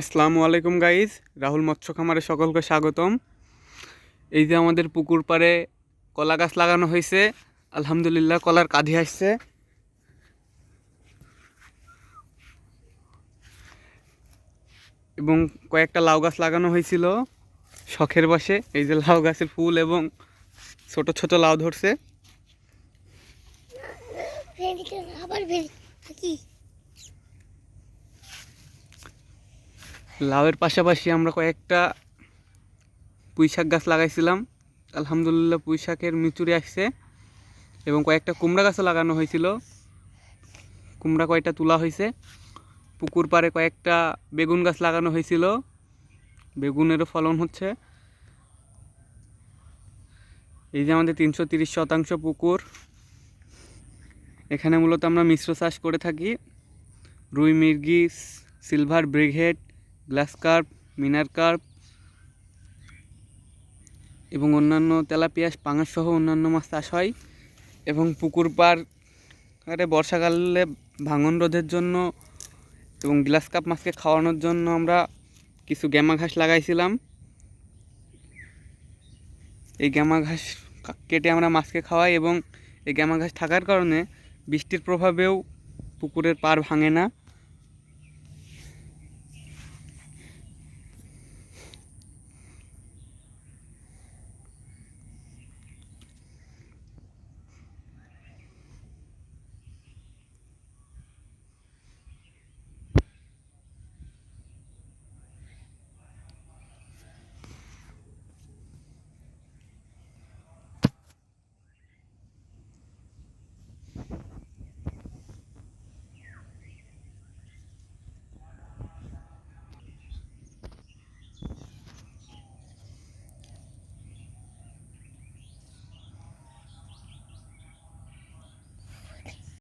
আসসালামু আলাইকুম গাইজ, রাহুল মৎস্য খামারে সকলকে স্বাগতম। এই যে আমাদের পুকুর পাড়ে কলা গাছ লাগানো হয়েছে, আলহামদুলিল্লাহ কলার কাঁধি আসছে। এবং কয়েকটা লাউ গাছ লাগানো হয়েছিল শখের বসে, এই যে লাউ গাছের ফুল এবং ছোট ছোট লাউ ধরছে। আবার লাউয়ের পাশাপাশি আমরা কয়েকটা পুঁই শাক গাছ লাগাইছিলাম। আলহামদুলিল্লাহ পুঁই শাকের মিচুরি আসছে এবং কয়েকটা কুমড়া গাছও লাগানো হয়েছিল। কুমড়া কয়েকটা তোলা হয়েছে। পুকুর পাড়ে কয়েকটা বেগুন গাছ লাগানো হয়েছিল। বেগুনেরও ফলন হচ্ছে। এই যে আমাদের তিনশো তিরিশ শতাংশ পুকুর। এখানে মূলত আমরা মিশ্র চাষ করে থাকি। রুই, মির্গি, সিলভার, ব্রিগেড গ্লাস কার্প মিনার কার্প এবং অন্যান্য তেলাপিয়াস পাঙাশ সহ অন্যান্য মাছ চাষ হয় এবং পুকুর পাড় বর্ষাকালে ভাঙন রোধের জন্য এবং গ্লাস কাপ মাছকে খাওয়ানোর জন্য আমরা কিছু গ্যামা ঘাস লাগাইছিলাম। এই গ্যামা ঘাস কেটে আমরা মাছকে খাওয়াই এবং এই গ্যামা ঘাস থাকার কারণে বৃষ্টির প্রভাবেও পুকুরের পাড় ভাঙে না।